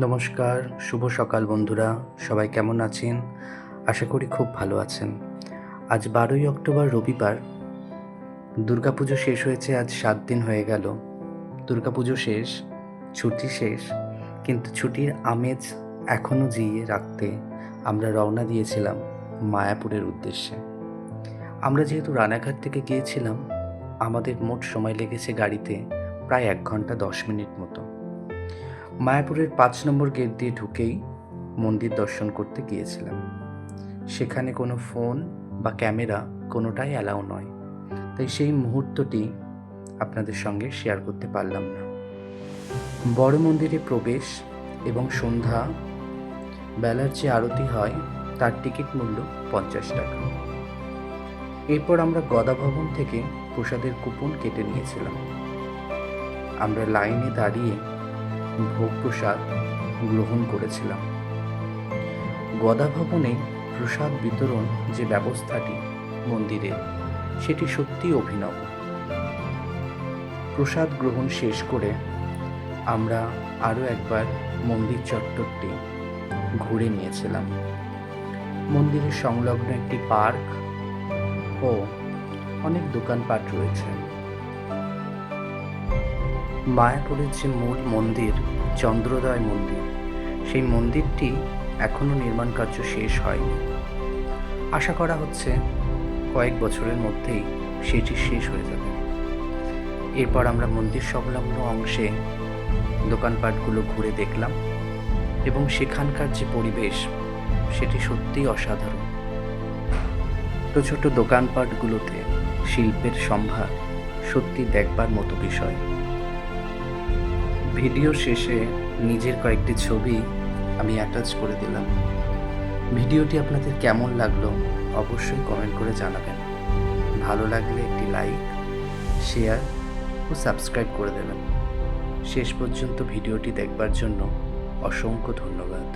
নমস্কার, শুভ সকাল বন্ধুরা, সবাই কেমন আছেন? আশা করি খুব ভালো আছেন। আজ বারোই অক্টোবর, রবিবার। দুর্গাপুজো শেষ হয়েছে, আজ সাত দিন হয়ে গেল। দুর্গাপুজো শেষ, ছুটি শেষ, কিন্তু ছুটির আমেজ এখনও জিয়ে রাখতে আমরা রওনা দিয়েছিলাম মায়াপুরের উদ্দেশ্যে। আমরা যেহেতু রানাঘাট থেকে গিয়েছিলাম, আমাদের মোট সময় লেগেছে গাড়িতে প্রায় এক ঘণ্টা দশ মিনিট মতো। মায়াপুরের পাঁচ নম্বর গেট দিয়ে ঢুকেই মন্দির দর্শন করতে গিয়েছিলাম। সেখানে কোনো ফোন বা ক্যামেরা কোনোটাই অ্যালাউ নয়। তাই সেই মুহূর্তটি আপনাদের সঙ্গে শেয়ার করতে পারলাম না। বড় মন্দিরে প্রবেশ এবং সন্ধ্যা বেলার যে আরতি হয়, তার টিকিট মূল্য পঞ্চাশ টাকা। এরপর আমরা গদা ভবন থেকে প্রসাদের কুপন কেটে নিয়েছিলাম। আমরা লাইনে দাঁড়িয়ে ভোগ প্রসাদ গ্রহণ করেছিলাম। গদা ভবনে প্রসাদ বিতরণ যে ব্যবস্থাটি মন্দিরে সেটি সত্যি অভিনব। প্রসাদ গ্রহণ শেষ করে আমরা আরও একবার মন্দির চত্বরটি ঘুরে নিয়েছিলাম। মন্দিরের সংলগ্ন একটি পার্ক ও অনেক দোকানপাট রয়েছে। মায়াপুরের যে মূল মন্দির, চন্দ্রোদয় মন্দির, সেই মন্দিরটি এখনও নির্মাণ কার্য শেষ হয়নি। আশা করা হচ্ছে কয়েক বছরের মধ্যেই সেটি শেষ হয়ে যাবে। এরপর আমরা মন্দির সংলগ্ন অংশে দোকানপাটগুলো ঘুরে দেখলাম এবং সেখানকার যে পরিবেশ, সেটি সত্যিই অসাধারণ। ছোট ছোট দোকানপাটগুলোতে শিল্পের সম্ভার সত্যি দেখবার মতো বিষয়। ভিডিও শেষে নিজের কয়েকটি ছবি আমি অ্যাটাচ করে দিলাম। ভিডিওটি আপনাদের কেমন লাগল অবশ্যই কমেন্ট করে জানাবেন। ভালো লাগলে একটি লাইক শেয়ার ও সাবস্ক্রাইব করে দেবেন। শেষ পর্যন্ত ভিডিওটি দেখবার জন্য অসংখ্য ধন্যবাদ।